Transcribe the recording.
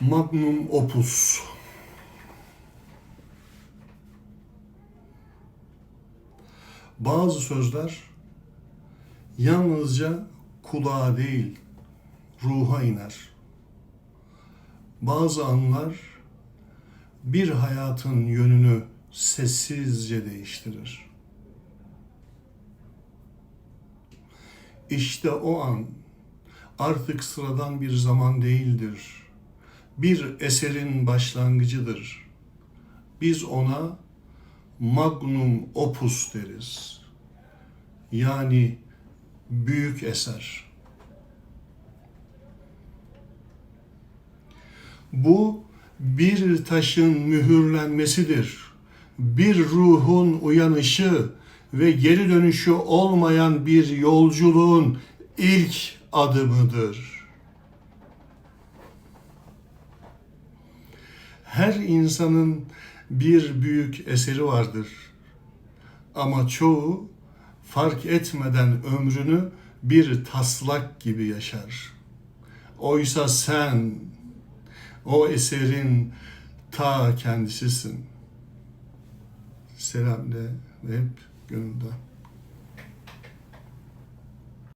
Magnum opus. Bazı sözler yalnızca kulağa değil, ruha iner. Bazı anlar bir hayatın yönünü sessizce değiştirir. İşte o an artık sıradan bir zaman değildir. Bir eserin başlangıcıdır. Biz ona magnum opus deriz. Yani büyük eser. Bu bir taşın mühürlenmesidir. Bir ruhun uyanışı ve geri dönüşü olmayan bir yolculuğun ilk adımıdır. Her insanın bir büyük eseri vardır. Ama çoğu fark etmeden ömrünü bir taslak gibi yaşar. Oysa sen o eserin ta kendisisin. Selam de ve hep gönülde.